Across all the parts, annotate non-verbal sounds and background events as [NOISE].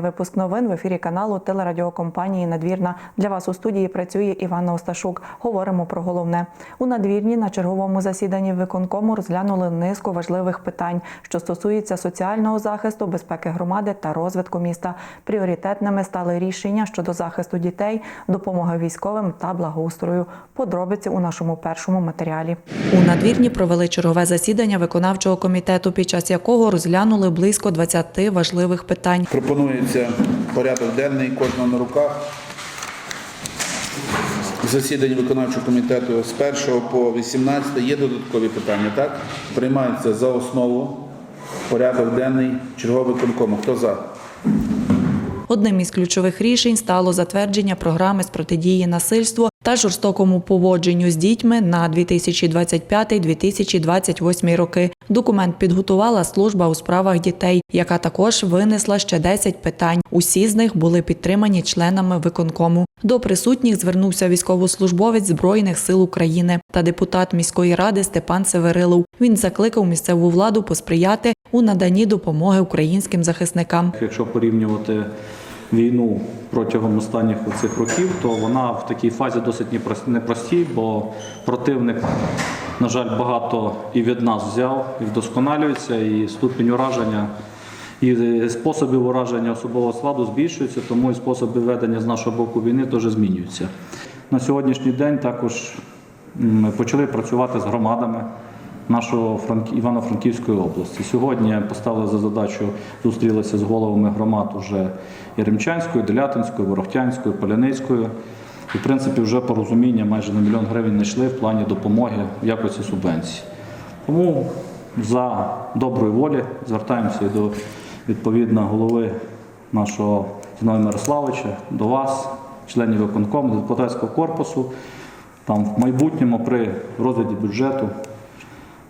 Вітаю! Випуск новин в ефірі каналу телерадіокомпанії Надвірна. Для вас у студії працює Іванна Осташук. Говоримо про головне. У надвірні на черговому засіданні виконкому розглянули низку важливих питань, що стосуються соціального захисту, безпеки громади та розвитку міста. Пріоритетними стали рішення щодо захисту дітей, допомоги військовим та благоустрою. Подробиці у нашому першому матеріалі. У надвірні провели чергове засідання виконавчого комітету, під час якого розглянули близько 20 важливих питань. Пропонується порядок денний кожного на руках. Засідання виконавчого комітету з 1 по 18 є додаткові питання, так? Приймається за основу порядок денний черговий конкому. Хто за? Одним із ключових рішень стало затвердження програми з протидії насильству та жорстокому поводженню з дітьми на 2025-2028 роки. Документ підготувала служба у справах дітей, яка також винесла ще 10 питань. Усі з них були підтримані членами виконкому. До присутніх звернувся військовослужбовець Збройних сил України та депутат міської ради Степан Северилов. Він закликав місцеву владу посприяти у наданні допомоги українським захисникам. Якщо порівнювати війну протягом останніх цих років, то вона в такій фазі досить непростій, бо противник, на жаль, багато і від нас взяв, і вдосконалюється, і ступінь ураження. І способів ураження особового складу збільшуються, тому і способи ведення з нашого боку війни теж змінюються. На сьогоднішній день також м, почали працювати з громадами нашого Франк- Івано-Франківської області. Сьогодні поставили за задачу зустрілися з головами громад уже Яремчанської, Делятинської, Ворохтянської, Поляницької. І, в принципі, вже порозуміння майже на мільйон гривень знайшли в плані допомоги в якості субвенцій. Тому за доброї волі звертаємося і до відповідно голови нашого Зіновія Мирославовича, до вас, членів виконкому, депутатського корпусу. Там в майбутньому при розгляді бюджету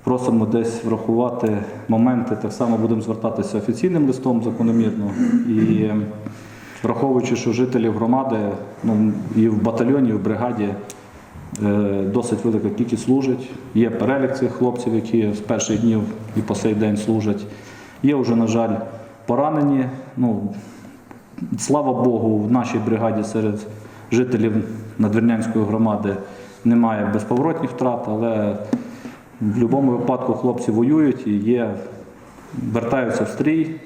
просимо десь врахувати моменти. Так само будемо звертатися офіційним листом закономірно. І е, враховуючи, що жителів громади ну, і в батальйоні, і в бригаді е, досить велика кількість служить. Є перелік цих хлопців, які з перших днів і по сей день служать. Є вже, на жаль, поранені. Ну, Слава Богу, в нашій бригаді серед жителів Надвірнянської громади немає безповоротних втрат, але в будь-якому випадку хлопці воюють і є, вертаються в стрій.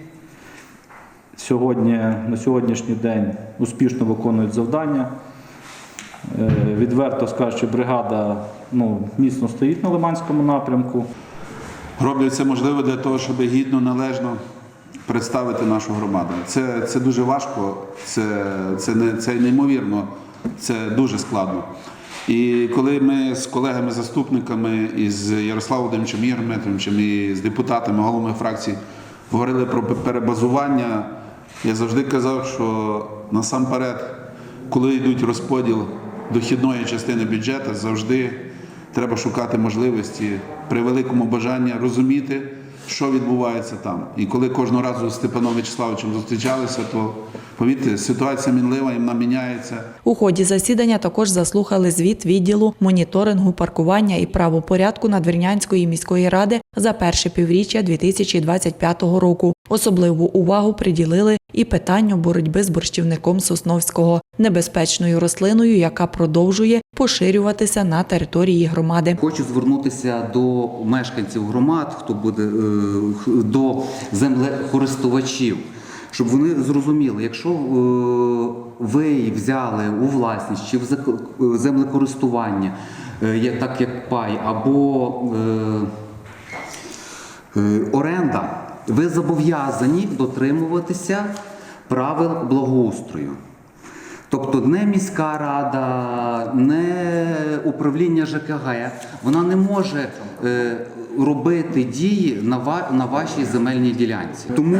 Сьогодні, на сьогоднішній день успішно виконують завдання. Е, Відверто скажучи, бригада ну, міцно стоїть на Лиманському напрямку. Роблять все можливе для того, щоб гідно, належно представити нашу громаду. Це, це дуже важко, це, це, не, це неймовірно, це дуже складно. І коли ми з колегами-заступниками із Ярославом Ігорем Дмитровичем і з депутатами, головами фракцій говорили про перебазування, я завжди казав, що насамперед, коли йдуть розподіл дохідної частини бюджету, завжди треба шукати можливості при великому бажанні розуміти, що відбувається там. І коли кожного разу з Степаном Вячеславовичем зустрічалися, то повірте, ситуація мінлива, і вона міняється. У ході засідання також заслухали звіт відділу моніторингу паркування і правопорядку Надвірнянської міської ради за перше півріччя 2025 року. Особливу увагу приділили і питанню боротьби з борщівником Сосновського, небезпечною рослиною, яка продовжує поширюватися на території громади. Хочу звернутися до мешканців громад, хто буде е, до землекористувачів, щоб вони зрозуміли, якщо е, ви взяли у власність чи в е, землекористування, так як пай, або оренда, ви зобов'язані дотримуватися правил благоустрою. Тобто не міська рада, не управління ЖКГ, вона не може е, робити дії на, ва- на вашій земельній ділянці. Тому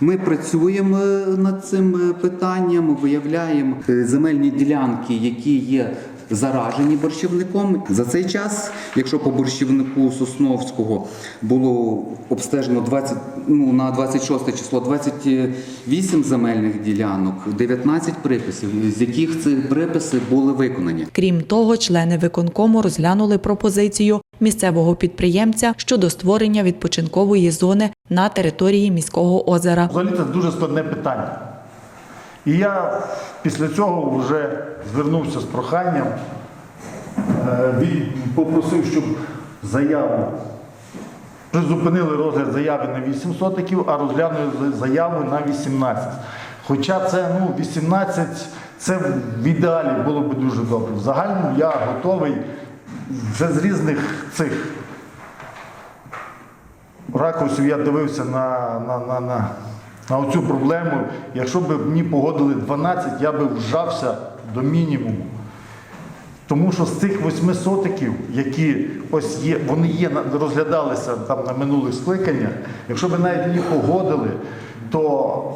ми працюємо над цим е, питанням, виявляємо е, земельні ділянки, які є заражені борщівником. За цей час, якщо по борщівнику Сосновського було обстежено 20, ну, на 26 число 28 земельних ділянок, 19 приписів, з яких ці приписи були виконані. Крім того, члени виконкому розглянули пропозицію місцевого підприємця щодо створення відпочинкової зони на території міського озера. Взагалі це дуже складне питання. І я після цього вже звернувся з проханням, е, від- попросив, щоб заяву призупинили розгляд заяви на 8 сотиків, а розглянули заяву на 18. Хоча це ну, 18, це в ідеалі було б дуже добре. В я готовий вже з різних цих ракурсів я дивився на, на, на, на, на оцю проблему. Якщо б мені погодили 12, я би вжався до мінімуму. Тому що з цих восьми сотиків, які ось є, вони є, розглядалися там на минулих скликаннях, якщо б навіть мені погодили, то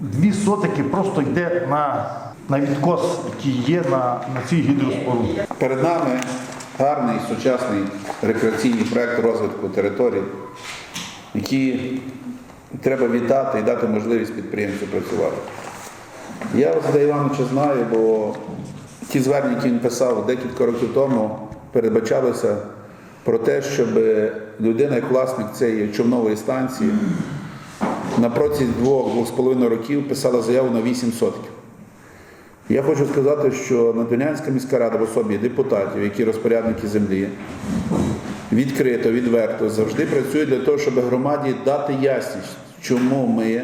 дві сотики просто йде на, на відкос, який є на, на цій гідроспоруді. Перед нами гарний сучасний рекреаційний проект розвитку територій, який треба вітати і дати можливість підприємцю працювати. Я Василя Івановича знаю, бо ті звернення, які він писав декілька років тому, передбачалося про те, щоб людина, як власник цієї човнової станції, на протязі двох-двох з половиною років писала заяву на 8 сотків. Я хочу сказати, що Надвірнянська міська рада в особі депутатів, які розпорядники землі, відкрито, відверто завжди працює для того, щоб громаді дати ясність, чому ми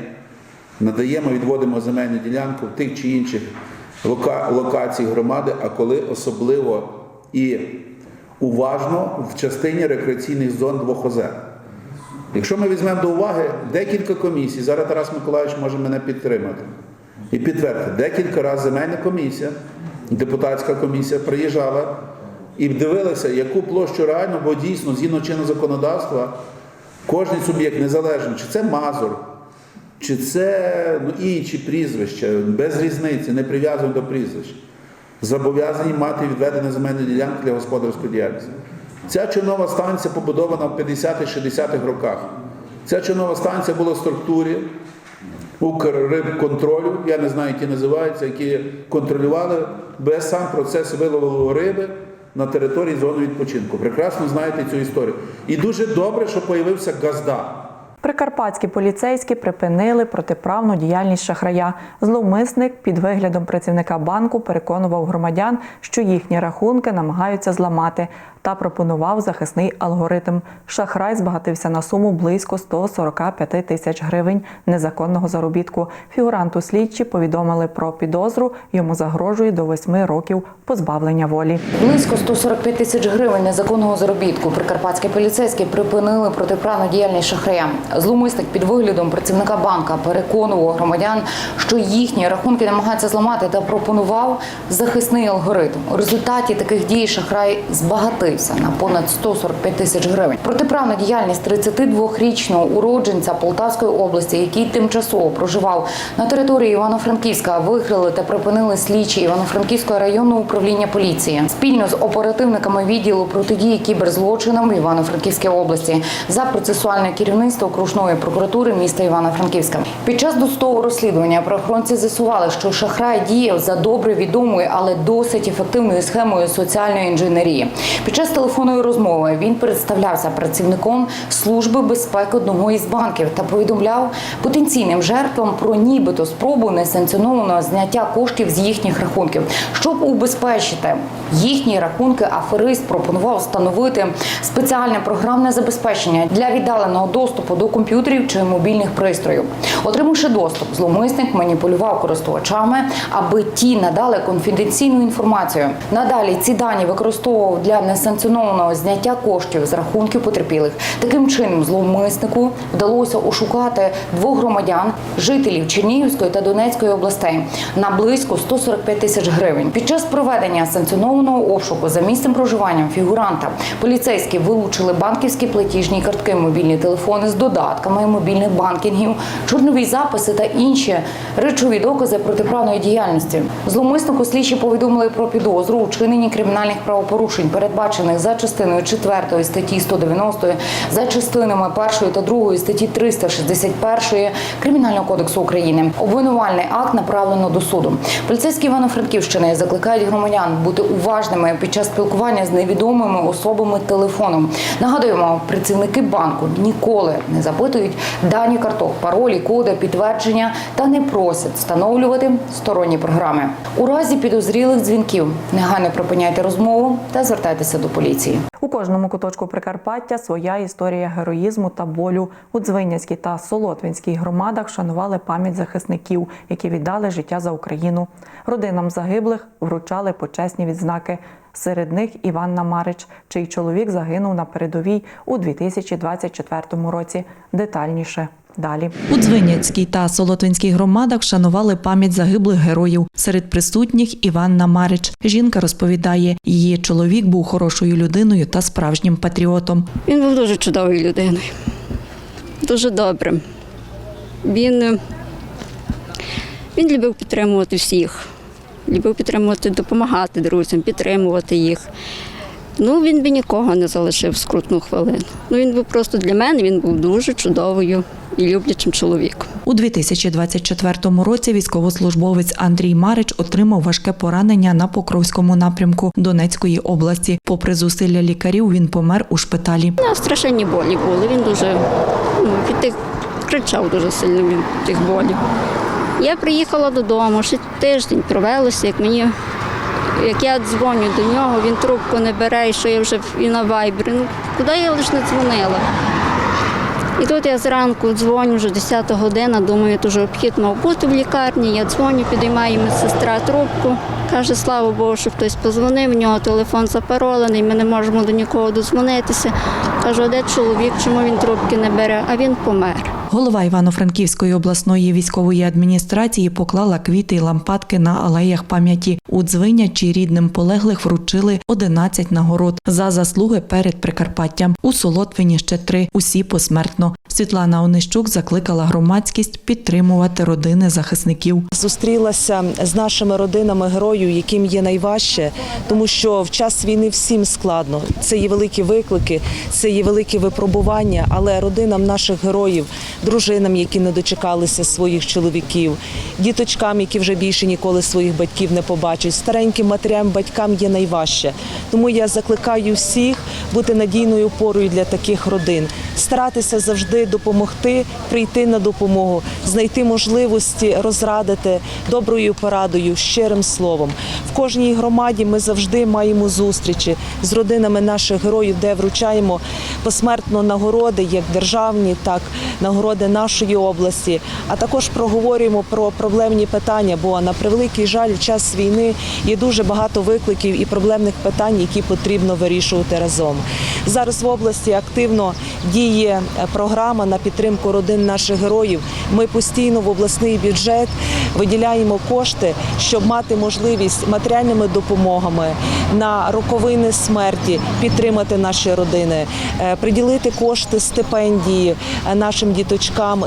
надаємо, відводимо земельну ділянку в тих чи інших лока- локацій громади, а коли особливо і уважно в частині рекреаційних зон двох озер. Якщо ми візьмемо до уваги декілька комісій, зараз Тарас Миколаївич може мене підтримати і підтвердити, декілька разів земельна комісія, депутатська комісія приїжджала і дивилася, яку площу реально, бо дійсно, згідно чинного законодавства, кожен суб'єкт незалежно, чи це Мазур, чи це ну, інші прізвища, без різниці, не прив'язані до прізвищ, зобов'язані мати відведені земельні ділянки для господарської діяльності. Ця чинова станція побудована в 50-60-х роках. Ця чинова станція була в структурі Укррибконтролю, я не знаю, які називаються, які контролювали без сам процес вилову риби на території зони відпочинку. Прекрасно знаєте цю історію. І дуже добре, що появився газда. Прикарпатські поліцейські припинили протиправну діяльність шахрая. Зловмисник під виглядом працівника банку переконував громадян, що їхні рахунки намагаються зламати, та пропонував захисний алгоритм. Шахрай збагатився на суму близько 145 тисяч гривень незаконного заробітку. Фігуранту слідчі повідомили про підозру. Йому загрожує до 8 років позбавлення волі. Близько 145 тисяч гривень незаконного заробітку прикарпатські поліцейські припинили протиправну діяльність шахрая. Зловмисник під виглядом працівника банка переконував громадян, що їхні рахунки намагаються зламати та пропонував захисний алгоритм. У результаті таких дій шахрай збагатився на понад 145 тисяч гривень. Протиправна діяльність 32-річного уродженця Полтавської області, який тимчасово проживав на території Івано-Франківська, викрили та припинили слідчі Івано-Франківського районного управління поліції спільно з оперативниками відділу протидії кіберзлочинам в Івано-Франківській області за процесуальне керівництво окружної прокуратури міста Івано-Франківська. Під час досудового розслідування правоохоронці з'ясували, що шахрай діяв за добре відомою, але досить ефективною схемою соціальної інженерії. Під час телефонної розмови він представлявся працівником служби безпеки одного із банків та повідомляв потенційним жертвам про нібито спробу несанкціонованого зняття коштів з їхніх рахунків, щоб убезпечити їхні рахунки. Аферист пропонував встановити спеціальне програмне забезпечення для віддаленого доступу до комп'ютерів чи мобільних пристроїв. Отримавши доступ, зловмисник маніпулював користувачами, аби ті надали конфіденційну інформацію. Надалі ці дані використовував для несанкціонованого несанкціонованого зняття коштів з рахунків потерпілих. Таким чином, зловмиснику вдалося ошукати двох громадян, жителів Чернігівської та Донецької областей на близько 145 тисяч гривень. Під час проведення санкціонованого обшуку за місцем проживання фігуранта поліцейські вилучили банківські платіжні картки, мобільні телефони з додатками мобільних банкінгів, чорнові записи та інші речові докази протиправної діяльності. Зловмиснику слідчі повідомили про підозру у чиненні кримінальних правопорушень, передбачених за частиною 4 статті 190, за частинами 1 та 2 статті 361 Кримінального кодексу України. Обвинувальний акт направлено до суду. Поліцейські Івано-Франківщини закликають громадян бути уважними під час спілкування з невідомими особами телефоном. Нагадуємо, працівники банку ніколи не запитують дані карток, паролі, коди, підтвердження та не просять встановлювати сторонні програми. У разі підозрілих дзвінків негайно припиняйте розмову та звертайтеся до поліції. У кожному куточку Прикарпаття своя історія героїзму та болю. У Дзвинянській та Солотвинській громадах шанували пам'ять захисників, які віддали життя за Україну. Родинам загиблих вручали почесні відзнаки. Серед них Іванна Марич, чий чоловік загинув на передовій у 2024 році. Детальніше далі. У Дзвиняцькій та Солотвинській громадах вшанували пам'ять загиблих героїв. Серед присутніх Іванна Марич. Жінка розповідає, її чоловік був хорошою людиною та справжнім патріотом. Він був дуже чудовою людиною, дуже добрим. Він, е, він любив підтримувати всіх, любив підтримувати, допомагати друзям, підтримувати їх. Ну, він би нікого не залишив в скрутну хвилину. Ну, він був просто для мене, він був дуже чудовою і люблячим чоловіком. У 2024 році військовослужбовець Андрій Марич отримав важке поранення на Покровському напрямку Донецької області. Попри зусилля лікарів, він помер у шпиталі. Ну, страшенні болі були. Він дуже ну, від тих кричав дуже сильно від тих болів. Я приїхала додому, ще тиждень провелося, як мені. Як я дзвоню до нього, він трубку не бере, і що я вже і на вайбері. Ну, куди я лише не дзвонила? І тут я зранку дзвоню, вже 10 година, думаю, дуже обхід мав бути в лікарні. Я дзвоню, підіймає медсестра трубку. Каже, слава Богу, що хтось позвонив, в нього телефон запаролений, ми не можемо до нікого дозвонитися. Кажу, а де чоловік, чому він трубки не бере? А він помер. Голова Івано-Франківської обласної військової адміністрації поклала квіти й лампадки на алеях пам'яті. У Дзвинячі рідним полеглих вручили 11 нагород за заслуги перед Прикарпаттям. У Солотвині ще три, усі посмертно. Світлана Онищук закликала громадськість підтримувати родини захисників. зустрілася з нашими родинами героїв, яким є найважче, тому що в час війни всім складно. Це є великі виклики, це є великі випробування, але родинам наших героїв, дружинам, які не дочекалися своїх чоловіків, діточкам, які вже більше ніколи своїх батьків не побачать, стареньким матерям, батькам є найважче. Тому я закликаю всіх бути надійною опорою для таких родин, старатися завжди допомогти, прийти на допомогу, знайти можливості розрадити доброю порадою, щирим словом. В кожній громаді ми завжди маємо зустрічі з родинами наших героїв, де вручаємо посмертно нагороди, як державні, так нагороди нашої області. А також проговорюємо про проблемні питання, бо на превеликий жаль, в час війни є дуже багато викликів і проблемних питань, які потрібно вирішувати разом. Зараз в області активно діє е, програма на підтримку родин наших героїв. Ми постійно в обласний бюджет виділяємо кошти, щоб мати можливість матеріальними допомогами на роковини смерті підтримати наші родини, е, приділити кошти стипендії е, нашим діточкам,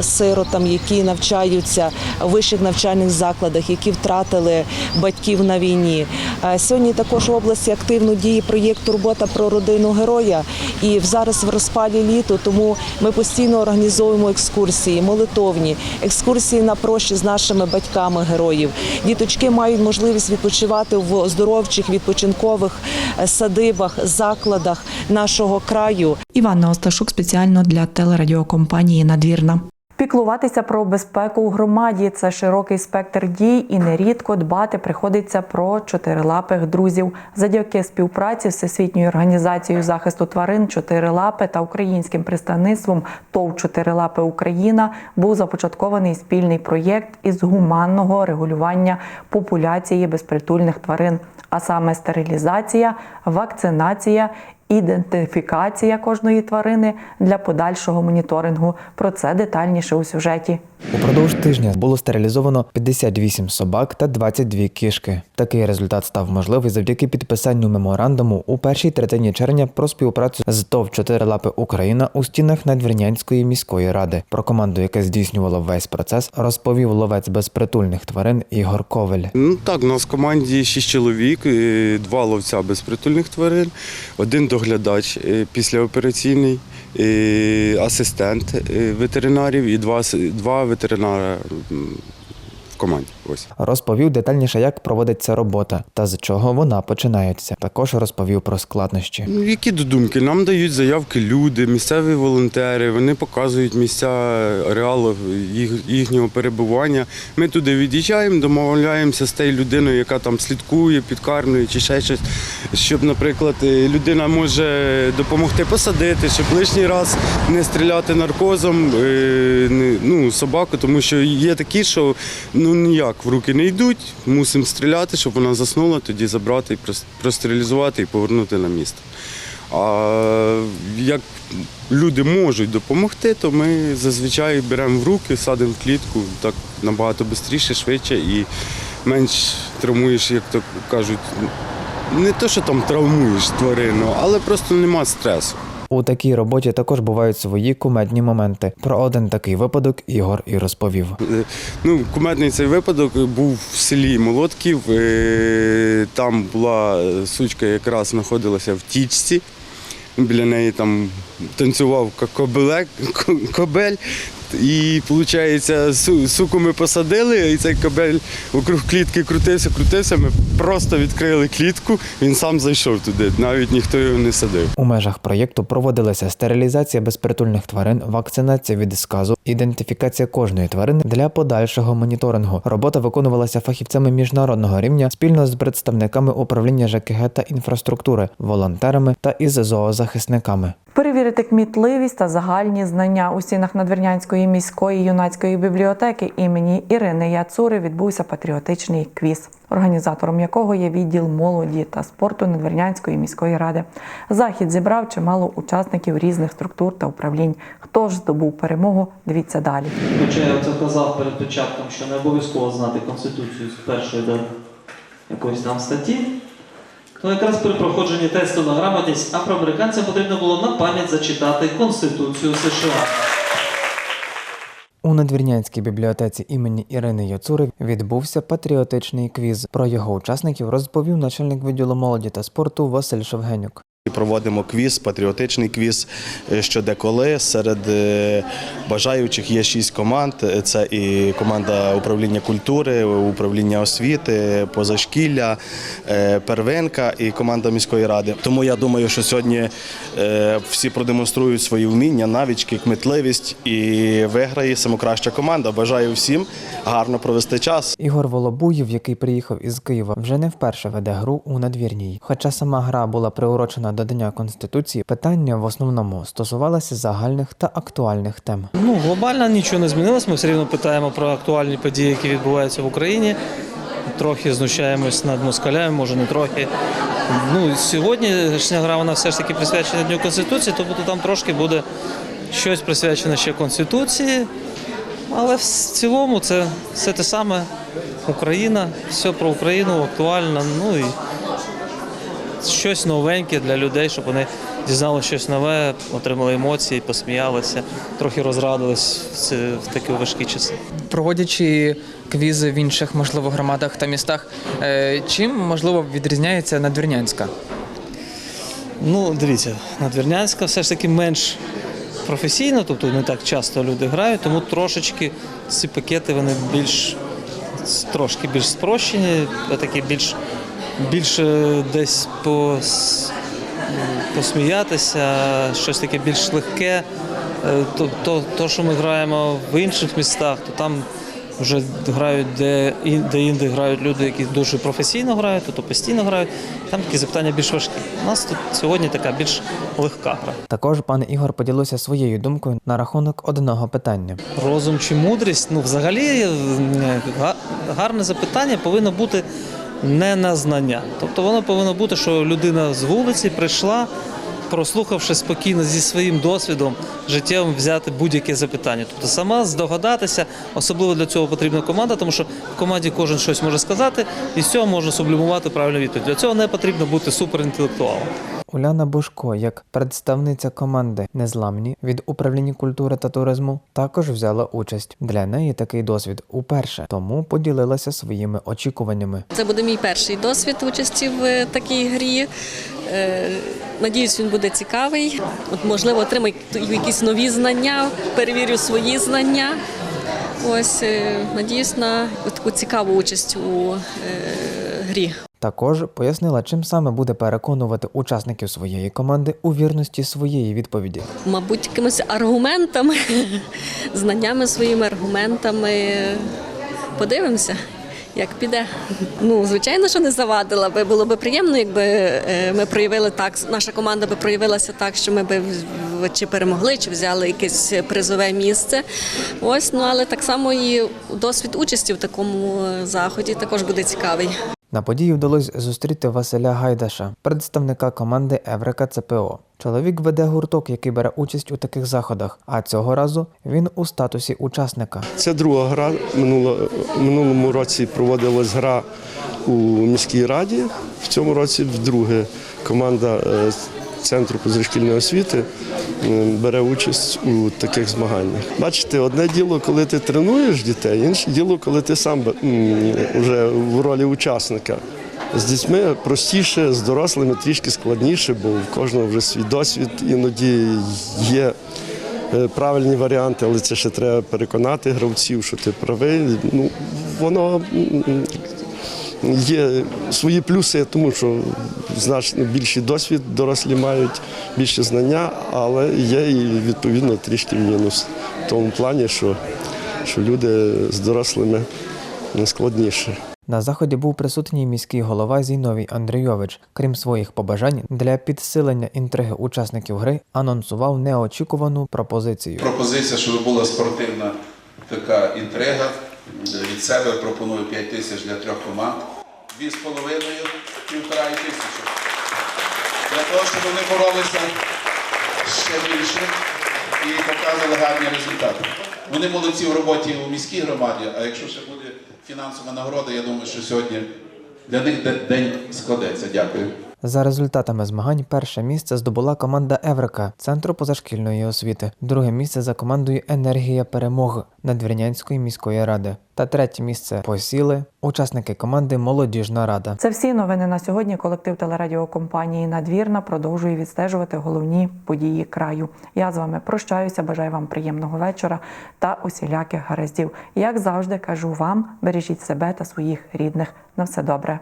сиротам, які навчаються в вищих навчальних закладах, які втратили батьків на війні. Е, Сьогодні також в області активно діє проєкт Турбота про родину героя. І зараз в розпалі літо, тому ми постійно організовуємо екскурсії, молитовні, екскурсії на прощі з нашими батьками героїв. Діточки мають можливість відпочивати в оздоровчих відпочинкових е, садибах, закладах нашого краю. Іванна Осташук спеціально для телерадіокомпанії Надвірна. Піклуватися про безпеку у громаді це широкий спектр дій, і нерідко дбати приходиться про чотирилапих друзів. Завдяки співпраці з Всесвітньою організацією захисту тварин Чотирилапи та українським представництвом ТОВ Чотирилапи Україна був започаткований спільний проєкт із гуманного регулювання популяції безпритульних тварин, а саме стерилізація, вакцинація ідентифікація кожної тварини для подальшого моніторингу. Про це детальніше у сюжеті. Упродовж тижня було стерилізовано 58 собак та 22 кішки. Такий результат став можливий завдяки підписанню меморандуму у першій третині червня про співпрацю з ТОВ «Чотирилапи Україна у стінах Надвірнянської міської ради. Про команду, яка здійснювала весь процес, розповів ловець безпритульних тварин Ігор Ковель. Ну так, у нас в команді шість чоловік, два ловця безпритульних тварин, один доглядач е, післяопераційний, е, асистент е, ветеринарів і два, два ветеринара команді. Ось. Розповів детальніше, як проводиться робота та з чого вона починається. Також розповів про складнощі. Ну, які додумки? Нам дають заявки люди, місцеві волонтери, вони показують місця ареалу їх, їхнього перебування. Ми туди від'їжджаємо, домовляємося з тією людиною, яка там слідкує, підкармлює чи ще щось. Щоб, наприклад, людина може допомогти посадити, щоб лишній раз не стріляти наркозом е, ну, собаку, тому що є такі, що ну ніяк в руки не йдуть. Мусимо стріляти, щоб вона заснула, тоді забрати простерилізувати і повернути на місто. А як люди можуть допомогти, то ми зазвичай беремо в руки, садимо в клітку так набагато швидше, швидше і менш травмуєш, як то кажуть, не то, що там травмуєш тварину, але просто нема стресу. У такій роботі також бувають свої кумедні моменти. Про один такий випадок Ігор і розповів. Е, Ну, кумедний цей випадок був в селі Молотків. Е, Там була сучка, якраз знаходилася в тічці. Біля неї там танцював ко- кобелек, кобель. І, виходить, суку ми посадили, і цей кобель вокруг клітки крутився, крутився. Ми просто відкрили клітку, він сам зайшов туди, навіть ніхто його не садив. У межах проєкту проводилася стерилізація безпритульних тварин, вакцинація від сказу, ідентифікація кожної тварини для подальшого моніторингу. Робота виконувалася фахівцями міжнародного рівня спільно з представниками управління ЖКГ та інфраструктури, волонтерами та із зоозахисниками. Перевірити кмітливість та загальні знання у стінах Надвірнянської міської юнацької бібліотеки імені Ірини Яцури відбувся патріотичний квіз, організатором якого є відділ молоді та спорту Надвірнянської міської ради. Захід зібрав чимало учасників різних структур та управлінь. Хто ж здобув перемогу? Дивіться далі. Хоча я це казав перед початком, що не обов'язково знати Конституцію з першої до якоїсь там статті, то якраз при проходженні тесту на грамотність афроамериканцям потрібно було на пам'ять зачитати Конституцію США. У Надвірнянській бібліотеці імені Ірини Яцури відбувся патріотичний квіз. Про його учасників розповів начальник відділу молоді та спорту Василь Шевгенюк. Проводимо квіз, патріотичний квіз е, що деколи. Серед е, бажаючих є шість команд. Е, Це і команда управління культури, управління освіти, позашкілля, первинка і команда міської ради. Тому я думаю, що сьогодні всі продемонструють свої вміння, навички, кмітливість і виграє самокраща команда. Бажаю всім гарно провести час. Ігор Волобуєв, який приїхав із Києва, вже не вперше веде гру у надвірній. Хоча сама гра була приурочена до Дня Конституції, питання в основному стосувалися загальних та актуальних тем. Ну, глобально нічого не змінилось. Ми все рівно питаємо про актуальні події, які відбуваються в Україні. Трохи знущаємось над москалями, може не трохи. Ну, сьогоднішня гра вона все ж таки присвячена Дню Конституції, тобто там трошки буде щось присвячене ще Конституції. Але в цілому це все те саме Україна, все про Україну актуально. Ну і щось новеньке для людей, щоб вони дізналися щось нове, отримали емоції, посміялися, трохи розрадились в, такі важкі часи. проводячи квізи в інших, можливо, громадах та містах, е, чим можливо відрізняється надвірнянська? Ну, дивіться, Надвірнянська все ж таки менш професійна, тобто не так часто люди грають, тому трошечки ці пакети вони більш трошки більш спрощені, такі більш більше десь пос, посміятися, щось таке більш легке. Е, То, то, то, що ми граємо в інших містах, то там вже грають де, де інде грають люди, які дуже професійно грають, то, то постійно грають. Там такі запитання більш важкі. У нас тут сьогодні така більш легка гра. Також пан Ігор поділився своєю думкою на рахунок одного питання. Розум чи мудрість? Ну, взагалі, е, гарне запитання повинно бути не на знання. Тобто воно повинно бути, що людина з вулиці прийшла прослухавши спокійно зі своїм досвідом життєвим взяти будь-яке запитання. Тобто сама здогадатися, особливо для цього потрібна команда, тому що в команді кожен щось може сказати, і з цього можна сублімувати правильну відповідь. Для цього не потрібно бути суперінтелектуалом. Уляна Бушко, як представниця команди Незламні від управління культури та туризму, також взяла участь. Для неї такий досвід уперше, тому поділилася своїми очікуваннями. Це буде мій перший досвід участі в е, такій грі. Е, Надіюсь, він буде цікавий. От, можливо, отримаю якісь нові знання, перевірю свої знання. Ось е, надіюсь на таку цікаву участь у грі. Також пояснила, чим саме буде переконувати учасників своєї команди у вірності своєї відповіді. Мабуть, якимись аргументами, [LAUGHS] знаннями своїми аргументами. Подивимося, як піде. Ну, звичайно, що не завадила би. Було б приємно, якби е, ми проявили так, наша команда би проявилася так, що ми в- чи перемогли, чи взяли якесь призове місце. Ось, ну але так само і досвід участі в такому е, заході також буде цікавий. На події вдалося зустріти Василя Гайдаша, представника команди Еврика ЦПО. Чоловік веде гурток, який бере участь у таких заходах, а цього разу він у статусі учасника. Це друга гра. Минуло, минулому році проводилась гра у міській раді. В цьому році вдруге команда е, центру позашкільної освіти е, бере участь у таких змаганнях. Бачите, одне діло, коли ти тренуєш дітей, інше діло, коли ти сам вже в ролі учасника. З дітьми простіше, з дорослими трішки складніше, бо в кожного вже свій досвід іноді є е, правильні варіанти, але це ще треба переконати гравців, що ти правий. Ну, воно є свої плюси, тому що значно більший досвід дорослі мають, більше знання, але є і відповідно трішки мінус в тому плані, що, що люди з дорослими не складніше. На заході був присутній міський голова Зіновій Андрійович. Крім своїх побажань, для підсилення інтриги учасників гри анонсував неочікувану пропозицію. Пропозиція, щоб була спортивна така інтрига. Від себе пропоную 5 тисяч для трьох команд. Дві з половиною, півтора і тисячі. Для того, щоб вони боролися ще більше і показували гарні результати. Вони молодці в роботі у міській громаді, а якщо ще буде фінансова нагорода, я думаю, що сьогодні для них день складеться. Дякую. За результатами змагань перше місце здобула команда Еврика центру позашкільної освіти, друге місце за командою Енергія перемоги Надвірнянської міської ради та третє місце посіли учасники команди Молодіжна рада. Це всі новини на сьогодні. Колектив телерадіокомпанії Надвірна продовжує відстежувати головні події краю. Я з вами прощаюся. Бажаю вам приємного вечора та усіляких гараздів. Як завжди кажу вам, бережіть себе та своїх рідних. На все добре.